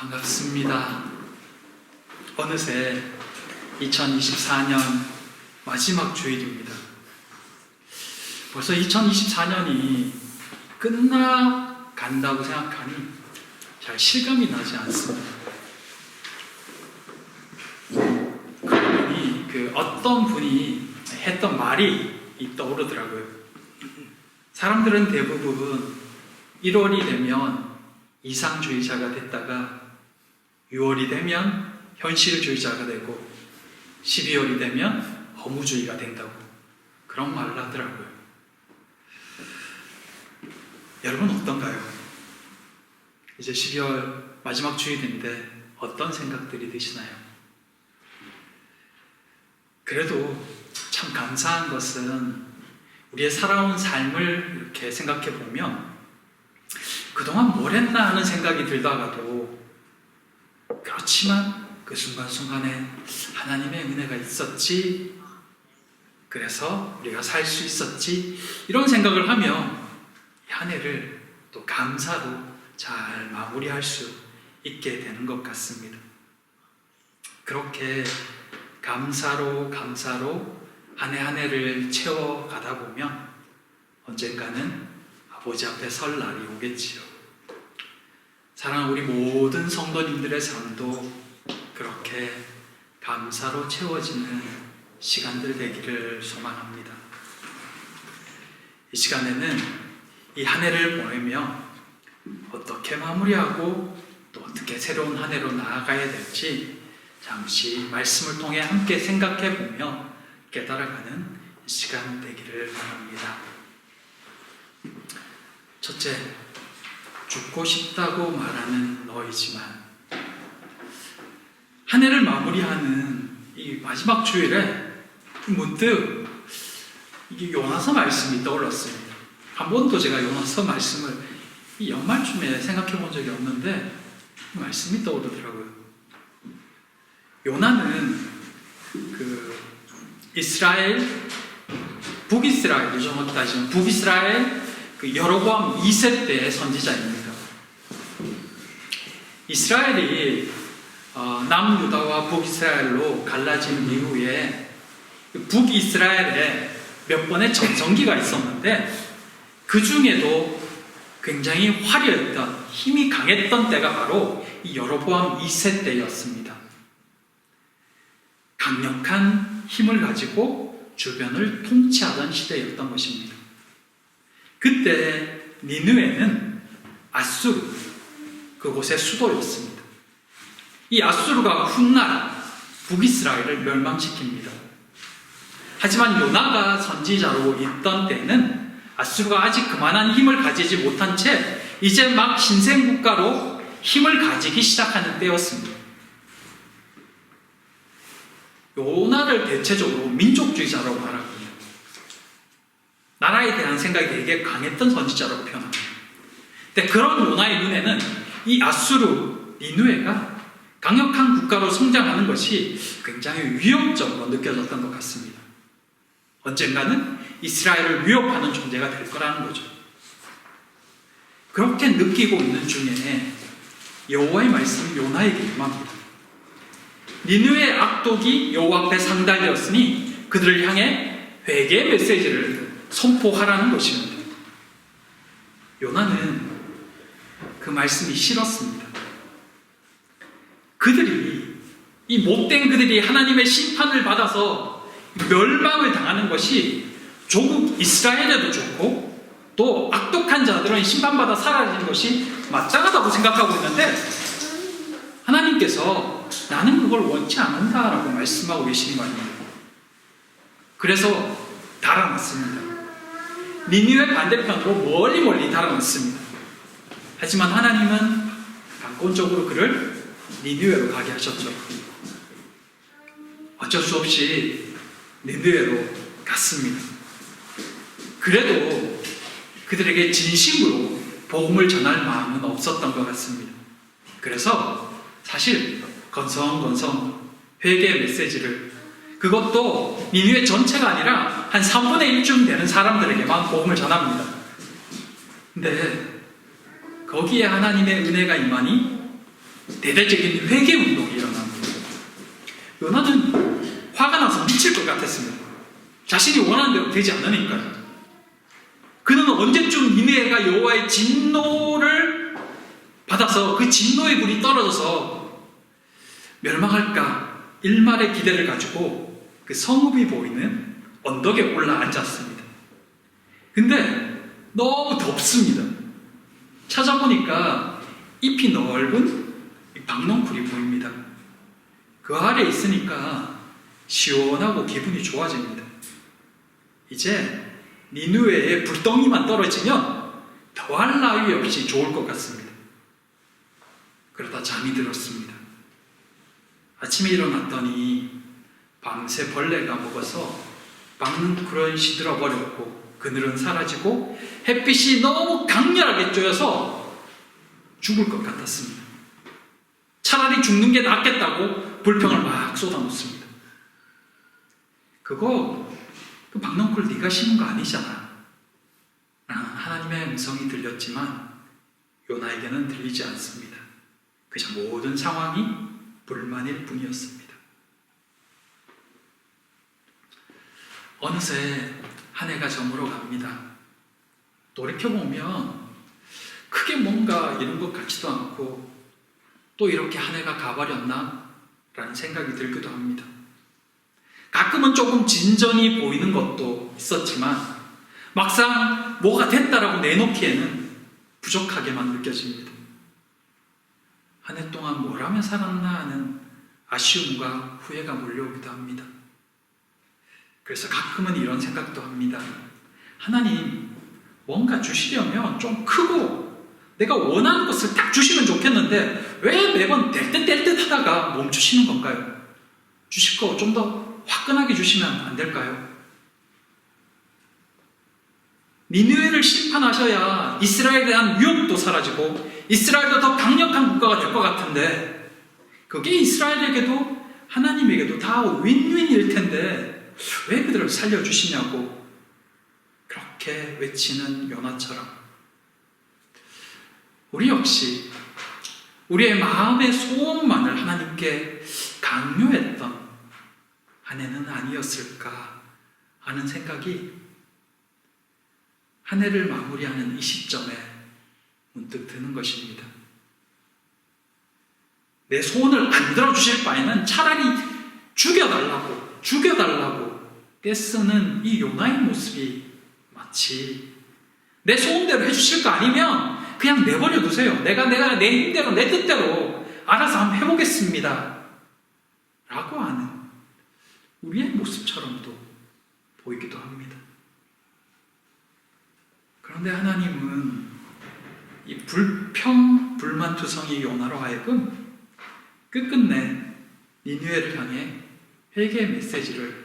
반갑습니다. 어느새 2024년 마지막 주일입니다. 벌써 2024년이 끝나간다고 생각하니 잘 실감이 나지 않습니다. 그러니 그 어떤 분이 했던 말이 떠오르더라고요. 사람들은 대부분 1월이 되면 이상주의자가 됐다가 6월이 되면 현실주의자가 되고 12월이 되면 허무주의가 된다고 그런 말을 하더라고요. 여러분 어떤가요? 이제 12월 마지막 주일인데 어떤 생각들이 드시나요? 그래도 참 감사한 것은 우리의 살아온 삶을 이렇게 생각해 보면 그동안 뭘 했나 하는 생각이 들다가도 그렇지만 그 순간순간에 하나님의 은혜가 있었지 그래서 우리가 살 수 있었지 이런 생각을 하며 이한 해를 또 감사로 잘 마무리할 수 있게 되는 것 같습니다. 그렇게 감사로 감사로 한 해 한 해를 채워가다 보면 언젠가는 아버지 앞에 설 날이 오겠지요. 사랑하는 우리 모든 성도님들의 삶도 그렇게 감사로 채워지는 시간들 되기를 소망합니다. 이 시간에는 이 한 해를 보내며 어떻게 마무리하고 또 어떻게 새로운 한 해로 나아가야 될지 잠시 말씀을 통해 함께 생각해 보며 깨달아가는 시간 되기를 바랍니다. 첫째, 죽고 싶다고 말하는 너이지만 한 해를 마무리하는 이 마지막 주일에 문득 이게 요나서 말씀이 떠올랐습니다. 한 번도 제가 요나서 말씀을 이 연말쯤에 생각해 본 적이 없는데 이 말씀이 떠오르더라고요. 요나는 그 이스라엘 북이스라엘이죠. 정확히 따지면 북이스라엘 그 여로보암 2세 때의 선지자입니다. 이스라엘이 어, 남유다와 북이스라엘로 갈라진 이후에 북이스라엘에 몇 번의 전성기가 있었는데 그 중에도 굉장히 화려했던 힘이 강했던 때가 바로 이 여로보암 2세 때였습니다. 강력한 힘을 가지고 주변을 통치하던 시대였던 것입니다. 그때 니느웨는 아수르 그곳의 수도였습니다. 이 아수르가 훗날 북이스라엘을 멸망시킵니다. 하지만 요나가 선지자로 있던 때는 아수르가 아직 그만한 힘을 가지지 못한 채 이제 막 신생 국가로 힘을 가지기 시작하는 때였습니다. 요나를 대체적으로 민족주의자라고 말합니다. 나라에 대한 생각이 되게 강했던 선지자라고 표현합니다. 근데 그런 요나의 눈에는 이 아수르 니누에가 강력한 국가로 성장하는 것이 굉장히 위협적으로 느껴졌던 것 같습니다. 언젠가는 이스라엘을 위협하는 존재가 될 거라는 거죠. 그렇게 느끼고 있는 중에 여호와의 말씀이 요나에게 임합니다. 니누의 악독이 여호와 앞에 상달되었으니 그들을 향해 회개의 메시지를 선포하라는 것입니다. 요나는 그 말씀이 싫었습니다. 그들이 이 못된 그들이 하나님의 심판을 받아서 멸망을 당하는 것이 조국 이스라엘에도 좋고 또 악독한 자들은 심판받아 사라지는 것이 마땅하다고 생각하고 있는데 하나님께서 나는 그걸 원치 않는다라고 말씀하고 계시는 거 아니에요. 그래서 달아났습니다. 니니의 반대편으로 멀리 멀리 달아났습니다. 하지만 하나님은 강권적으로 그를 니느웨로 가게 하셨죠. 어쩔 수 없이 니느웨로 갔습니다. 그래도 그들에게 진심으로 복음을 전할 마음은 없었던 것 같습니다. 그래서 사실 건성건성 회개의 메시지를 그것도 니느웨 전체가 아니라 한 3분의 1쯤 되는 사람들에게만 복음을 전합니다. 근데 거기에 하나님의 은혜가 임하니 대대적인 회개 운동이 일어납니다. 요나는 화가 나서 미칠 것 같았습니다. 자신이 원하는 대로 되지 않으니까요. 그는 언제쯤 니느웨가 여호와의 진노를 받아서 그 진노의 불이 떨어져서 멸망할까 일말의 기대를 가지고 그 성읍이 보이는 언덕에 올라 앉았습니다. 근데 너무 덥습니다. 찾아보니까 잎이 넓은 이 박농쿨이 보입니다. 그 아래 있으니까 시원하고 기분이 좋아집니다. 이제 니누웨의 불덩이만 떨어지면 더할 나위 없이 좋을 것 같습니다. 그러다 잠이 들었습니다. 아침에 일어났더니 밤새 벌레가 먹어서 박능쿨은 시들어 버렸고 그늘은 사라지고 햇빛이 너무 강렬하게 쬐어서 죽을 것 같았습니다. 차라리 죽는 게 낫겠다고 불평을 막 쏟아놓습니다. 그거 그 박넝쿨 네가 심은 거 아니잖아. 하나님의 음성이 들렸지만 요나에게는 들리지 않습니다. 그저 모든 상황이 불만일 뿐이었습니다. 어느새 한 해가 저물어 갑니다. 돌이켜보면 크게 뭔가 이런 것 같지도 않고 또 이렇게 한 해가 가버렸나? 라는 생각이 들기도 합니다. 가끔은 조금 진전이 보이는 것도 있었지만 막상 뭐가 됐다라고 내놓기에는 부족하게만 느껴집니다. 한 해 동안 뭘 하며 살았나 하는 아쉬움과 후회가 몰려오기도 합니다. 그래서 가끔은 이런 생각도 합니다. 하나님, 뭔가 주시려면 좀 크고 내가 원하는 것을 딱 주시면 좋겠는데 왜 매번 될 듯 될 듯 하다가 멈추시는 건가요? 주실 거 좀 더 화끈하게 주시면 안 될까요? 니느웨를 심판하셔야 이스라엘에 대한 위협도 사라지고 이스라엘도 더 강력한 국가가 될 것 같은데 그게 이스라엘에게도 하나님에게도 다 윈윈일 텐데 왜 그들을 살려주시냐고 그렇게 외치는 요나처럼 우리 역시 우리의 마음의 소원만을 하나님께 강요했던 한 해는 아니었을까 하는 생각이 한 해를 마무리하는 이 시점에 문득 드는 것입니다. 내 소원을 안 들어주실 바에는 차라리 죽여달라고, 죽여달라고 떼쓰는 이 요나의 모습이 마치 내 소원대로 해주실 거 아니면 그냥 내버려 두세요. 내가, 내가 내 힘대로, 내 뜻대로 알아서 한번 해보겠습니다. 라고 하는 우리의 모습처럼도 보이기도 합니다. 그런데 하나님은 이 불평, 불만투성이 요나로 하여금 끝끝내 니누에를 향해 회개의 메시지를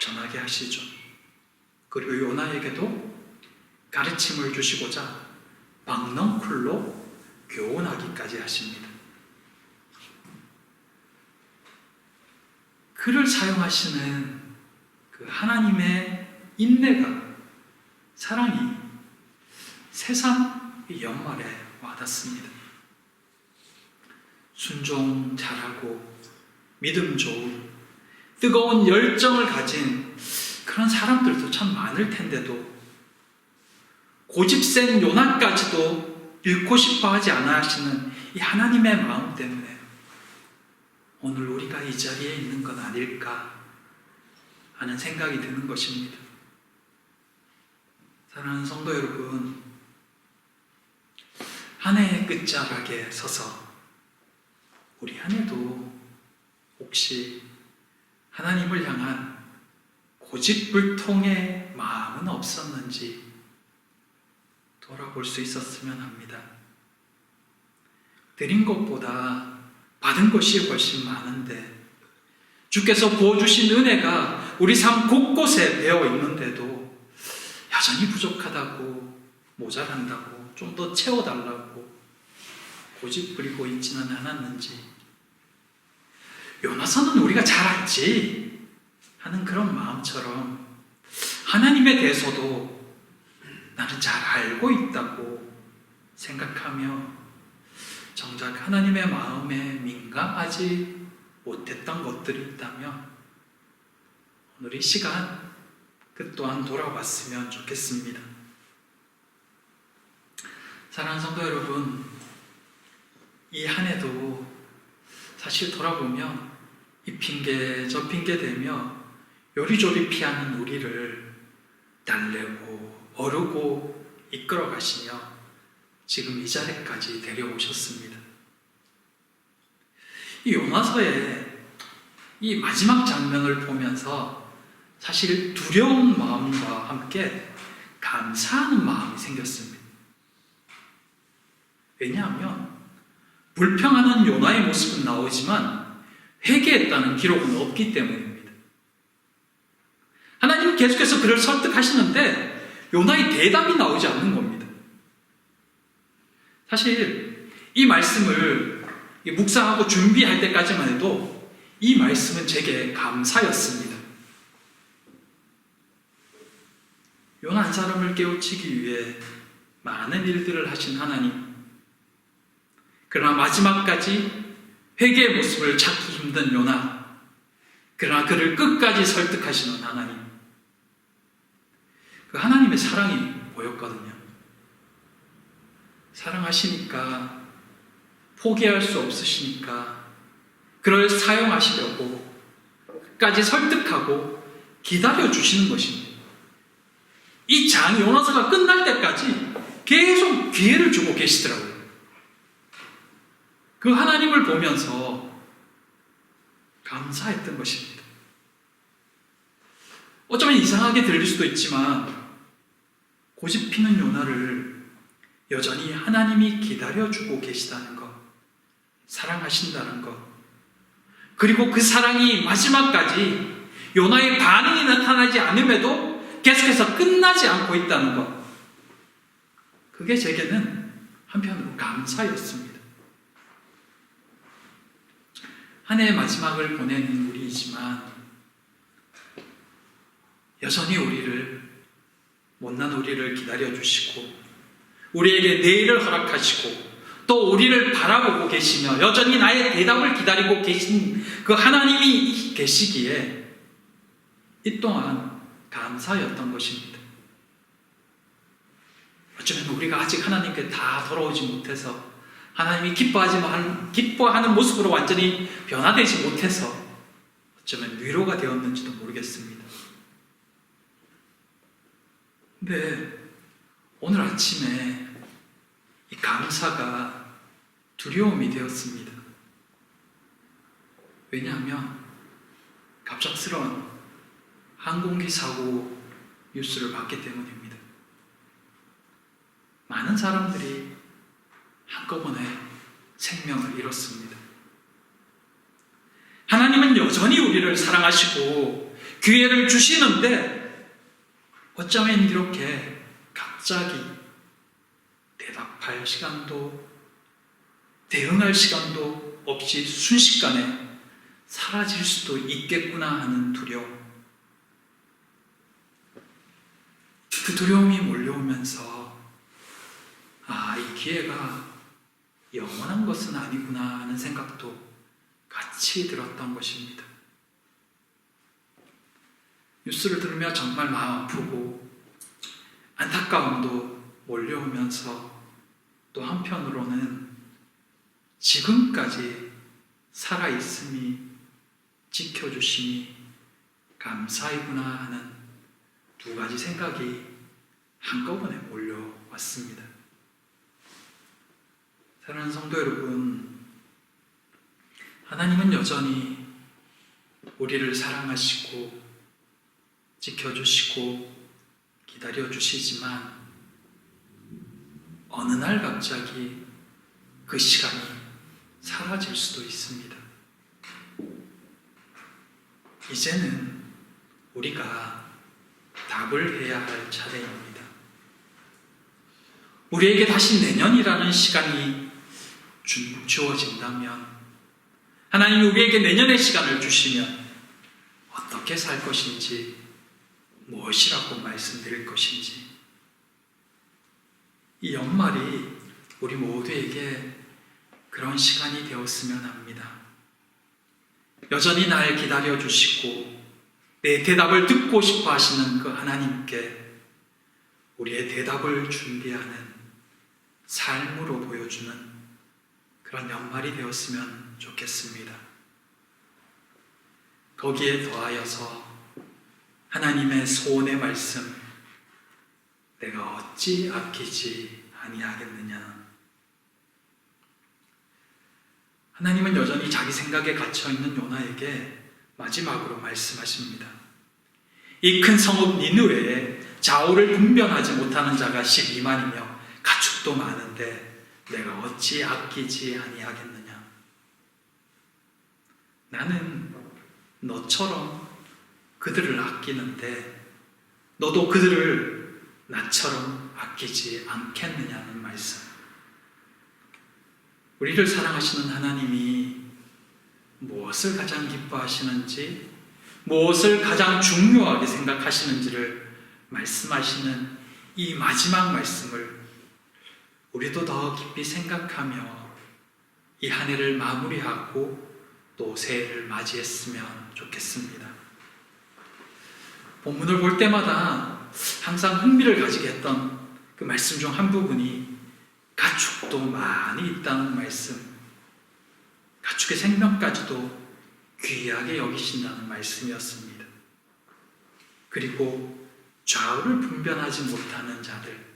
전하게 하시죠. 그리고 요나에게도 가르침을 주시고자 막넝쿨로 교훈하기까지 하십니다. 그를 사용하시는 그 하나님의 인내가 사랑이 세상 연말에 와닿습니다. 순종 잘하고 믿음 좋은 뜨거운 열정을 가진 그런 사람들도 참 많을 텐데도 고집센 요나까지도 잃고 싶어 하지 않아 하시는 이 하나님의 마음 때문에 오늘 우리가 이 자리에 있는 건 아닐까 하는 생각이 드는 것입니다. 사랑하는 성도 여러분, 한 해의 끝자락에 서서 우리 한 해도 혹시 하나님을 향한 고집불통의 마음은 없었는지 돌아볼 수 있었으면 합니다. 드린 것보다 받은 것이 훨씬 많은데 주께서 부어주신 은혜가 우리 삶 곳곳에 배어 있는데도 여전히 부족하다고 모자란다고 좀 더 채워달라고 고집 부리고 있지는 않았는지 요나서는 우리가 잘 알지 하는 그런 마음처럼 하나님에 대해서도 나는 잘 알고 있다고 생각하며 정작 하나님의 마음에 민감하지 못했던 것들이 있다면 오늘 이 시간 그 또한 돌아봤으면 좋겠습니다. 사랑하는 성도 여러분, 이 한 해도 사실 돌아보면 이 핑계 저 핑계 대며 요리조리 피하는 우리를 달래고 어르고 이끌어 가시며 지금 이 자리까지 데려오셨습니다. 이 요나서의 이 마지막 장면을 보면서 사실 두려운 마음과 함께 감사하는 마음이 생겼습니다. 왜냐하면 불평하는 요나의 모습은 나오지만 회개했다는 기록은 없기 때문입니다. 하나님은 계속해서 그를 설득하시는데 요나의 대답이 나오지 않는 겁니다. 사실 이 말씀을 묵상하고 준비할 때까지만 해도 이 말씀은 제게 감사였습니다. 요나 한 사람을 깨우치기 위해 많은 일들을 하신 하나님. 그러나 마지막까지 회개의 모습을 찾기 힘든 요나. 그러나 그를 끝까지 설득하시는 하나님. 그 하나님의 사랑이 보였거든요. 사랑하시니까 포기할 수 없으시니까 그를 사용하시려고 끝까지 설득하고 기다려 주시는 것입니다. 이장 요나서가 끝날 때까지 계속 기회를 주고 계시더라고요. 그 하나님을 보면서 감사했던 것입니다. 어쩌면 이상하게 들릴 수도 있지만 고집 피는 요나를 여전히 하나님이 기다려주고 계시다는 것, 사랑하신다는 것, 그리고 그 사랑이 마지막까지 요나의 반응이 나타나지 않음에도 계속해서 끝나지 않고 있다는 것, 그게 제게는 한편으로 감사였습니다. 한 해의 마지막을 보내는 우리이지만 여전히 우리를 못난 우리를 기다려 주시고 우리에게 내일을 허락하시고 또 우리를 바라보고 계시며 여전히 나의 대답을 기다리고 계신 그 하나님이 계시기에 이 또한 감사였던 것입니다. 어쩌면 우리가 아직 하나님께 다 돌아오지 못해서 하나님이 기뻐하지 기뻐하는 모습으로 완전히 변화되지 못해서 어쩌면 위로가 되었는지도 모르겠습니다. 근데 오늘 아침에 이 감사가 두려움이 되었습니다. 왜냐하면 갑작스러운 항공기 사고 뉴스를 봤기 때문입니다. 많은 사람들이 한꺼번에 생명을 잃었습니다. 하나님은 여전히 우리를 사랑하시고 기회를 주시는데 어쩌면 이렇게 갑자기 대답할 시간도 대응할 시간도 없이 순식간에 사라질 수도 있겠구나 하는 두려움. 그 두려움이 몰려오면서 아, 이 기회가 영원한 것은 아니구나 하는 생각도 같이 들었던 것입니다. 뉴스를 들으며 정말 마음 아프고 안타까움도 몰려오면서 또 한편으로는 지금까지 살아있음이 지켜주심이 감사이구나 하는 두 가지 생각이 한꺼번에 몰려왔습니다. 사랑하는 성도 여러분, 하나님은 여전히 우리를 사랑하시고 지켜주시고 기다려주시지만 어느 날 갑자기 그 시간이 사라질 수도 있습니다. 이제는 우리가 답을 해야 할 차례입니다. 우리에게 다시 내년이라는 시간이 주- 주어진다면 하나님이 우리에게 내년의 시간을 주시면 어떻게 살 것인지 무엇이라고 말씀드릴 것인지 이 연말이 우리 모두에게 그런 시간이 되었으면 합니다. 여전히 날 기다려 주시고 내 대답을 듣고 싶어 하시는 그 하나님께 우리의 대답을 준비하는 삶으로 보여주는 그런 연말이 되었으면 좋겠습니다. 거기에 더하여서 하나님의 소원의 말씀, 내가 어찌 아끼지 아니하겠느냐. 하나님은 여전히 자기 생각에 갇혀 있는 요나에게 마지막으로 말씀하십니다. 이 큰 성읍 니느웨에 좌우를 분별하지 못하는 자가 12만이며 가축도 많은데 내가 어찌 아끼지 아니하겠느냐. 나는 너처럼 그들을 아끼는데 너도 그들을 나처럼 아끼지 않겠느냐는 말씀. 우리를 사랑하시는 하나님이 무엇을 가장 기뻐하시는지, 무엇을 가장 중요하게 생각하시는지를 말씀하시는 이 마지막 말씀을 우리도 더 깊이 생각하며 이 한 해를 마무리하고 또 새해를 맞이했으면 좋겠습니다. 본문을 볼 때마다 항상 흥미를 가지게 했던 그 말씀 중 한 부분이 가축도 많이 있다는 말씀, 가축의 생명까지도 귀하게 여기신다는 말씀이었습니다. 그리고 좌우를 분별하지 못하는 자들.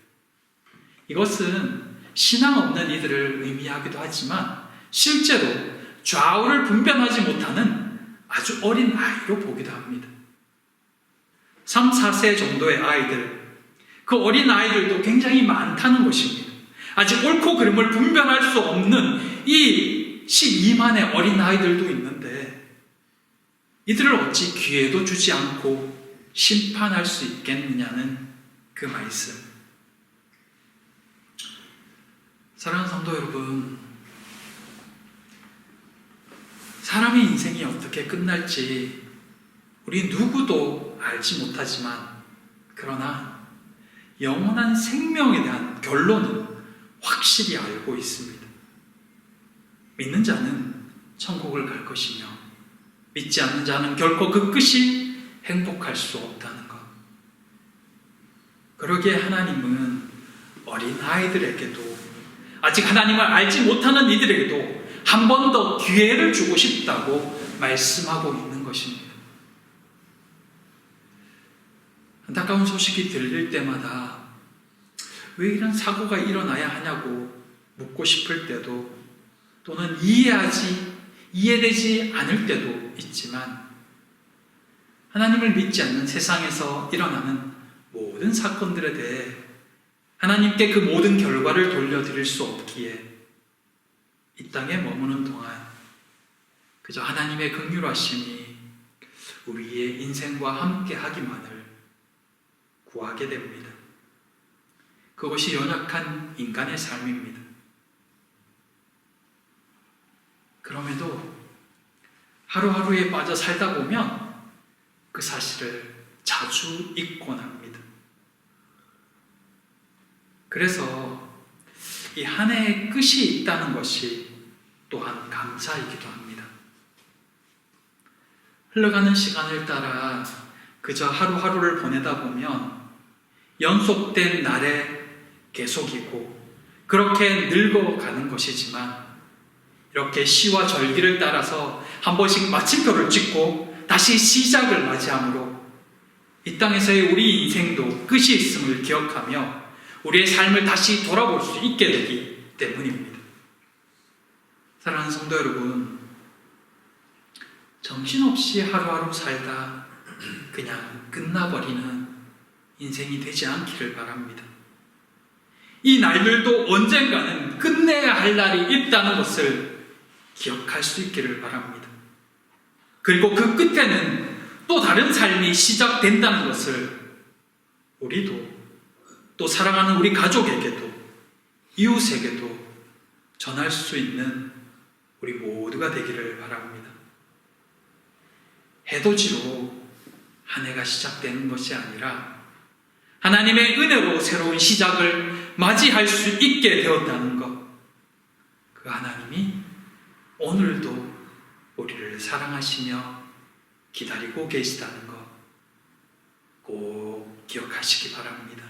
이것은 신앙 없는 이들을 의미하기도 하지만 실제로 좌우를 분별하지 못하는 아주 어린 아이로 보기도 합니다. 3, 4세 정도의 아이들, 그 어린 아이들도 굉장히 많다는 것입니다. 아직 옳고 그름을 분별할 수 없는 이 12만의 어린 아이들도 있는데 이들을 어찌 기회도 주지 않고 심판할 수 있겠느냐는 그 말씀. 사랑하는 성도 여러분, 사람의 인생이 어떻게 끝날지 우리 누구도 알지 못하지만 그러나 영원한 생명에 대한 결론은 확실히 알고 있습니다. 믿는 자는 천국을 갈 것이며 믿지 않는 자는 결코 그 끝이 행복할 수 없다는 것. 그러기에 하나님은 어린 아이들에게도 아직 하나님을 알지 못하는 이들에게도 한 번 더 기회를 주고 싶다고 말씀하고 있는 것입니다. 안타까운 소식이 들릴 때마다 왜 이런 사고가 일어나야 하냐고 묻고 싶을 때도 또는 이해하지, 이해되지 않을 때도 있지만 하나님을 믿지 않는 세상에서 일어나는 모든 사건들에 대해 하나님께 그 모든 결과를 돌려드릴 수 없기에 이 땅에 머무는 동안 그저 하나님의 긍휼하심이 우리의 인생과 함께 하기만을 구하게 됩니다. 그것이 연약한 인간의 삶입니다. 그럼에도 하루하루에 빠져 살다 보면 그 사실을 자주 합니다. 그래서 이 한 해의 끝이 있다는 것이 또한 감사이기도 합니다. 흘러가는 시간을 따라 그저 하루하루를 보내다 보면 연속된 날의 계속이고 그렇게 늙어가는 것이지만 이렇게 시와 절기를 따라서 한 번씩 마침표를 찍고 다시 시작을 맞이하므로 이 땅에서의 우리 인생도 끝이 있음을 기억하며 우리의 삶을 다시 돌아볼 수 있게 되기 때문입니다. 사랑하는 성도 여러분, 정신없이 하루하루 살다 그냥 끝나버리는 인생이 되지 않기를 바랍니다. 이 날들도 언젠가는 끝내야 할 날이 있다는 것을 기억할 수 있기를 바랍니다. 그리고 그 끝에는 또 다른 삶이 시작된다는 것을 우리도 또 사랑하는 우리 가족에게도 이웃에게도 전할 수 있는 우리 모두가 되기를 바랍니다. 해돋이로 한 해가 시작되는 것이 아니라 하나님의 은혜로 새로운 시작을 맞이할 수 있게 되었다는 것. 그 하나님이 오늘도 우리를 사랑하시며 기다리고 계시다는 것 꼭 기억하시기 바랍니다.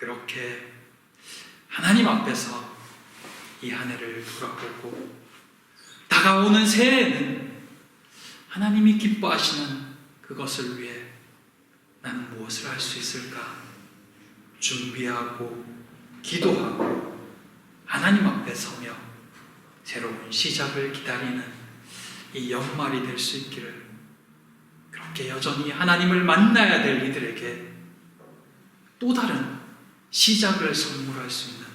그렇게 하나님 앞에서 이 한 해를 돌아보고 다가오는 새해에는 하나님이 기뻐하시는 그것을 위해 나는 무엇을 할 수 있을까? 준비하고 기도하고 하나님 앞에 서며 새로운 시작을 기다리는 이 연말이 될 수 있기를 그렇게 여전히 하나님을 만나야 될 이들에게 또 다른 시작을 선물할 수 있는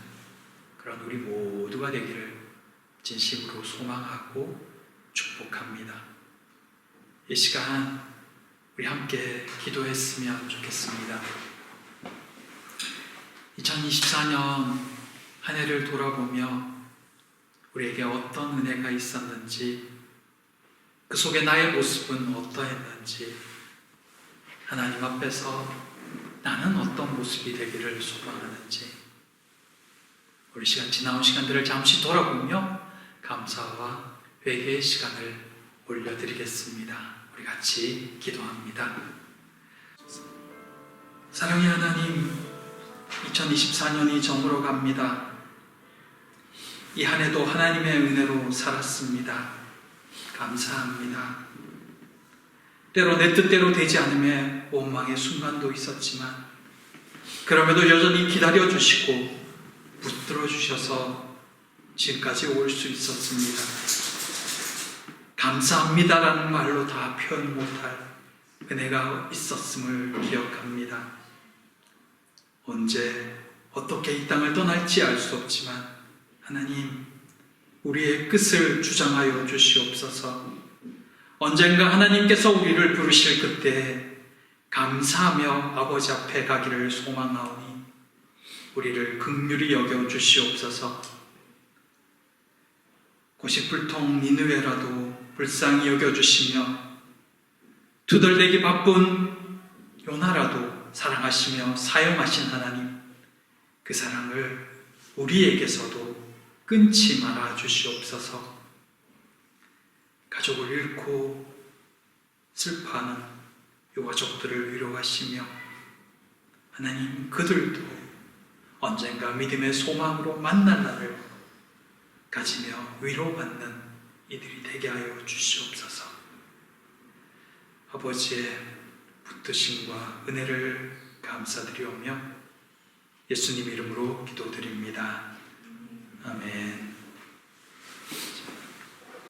그런 우리 모두가 되기를 진심으로 소망하고 축복합니다. 이 시간 우리 함께 기도했으면 좋겠습니다. 2024년 한 해를 돌아보며 우리에게 어떤 은혜가 있었는지 그 속에 나의 모습은 어떠했는지 하나님 앞에서 나는 어떤 모습이 되기를 소망하는지 우리 시간 지나온 시간들을 잠시 돌아보며 감사와 회개의 시간을 올려드리겠습니다. 우리 같이 기도합니다. 사랑의 하나님, 2024년이 저물어 갑니다. 이 한 해도 하나님의 은혜로 살았습니다. 감사합니다. 때로 내 뜻대로 되지 않음에 원망의 순간도 있었지만, 그럼에도 여전히 기다려주시고, 붙들어 주셔서 지금까지 올 수 있었습니다. 감사합니다라는 말로 다 표현 못할 은혜가 있었음을 기억합니다. 언제 어떻게 이 땅을 떠날지 알 수 없지만 하나님 우리의 끝을 주장하여 주시옵소서. 언젠가 하나님께서 우리를 부르실 그때 감사하며 아버지 앞에 가기를 소망하오니 우리를 극률히 여겨 주시옵소서. 고시불통 니느웨라도 불쌍히 여겨 주시며 두들대기 바쁜 요나라도 사랑하시며 사용하신 하나님 그 사랑을 우리에게서도 끊지 말아 주시옵소서. 가족을 잃고 슬퍼하는 유가족들을 위로하시며 하나님 그들도 언젠가 믿음의 소망으로 만날 날을 가지며 위로받는 이들이 되게 하여 주시옵소서. 아버지의 붙드심과 은혜를 감사드리오며 예수님 이름으로 기도드립니다.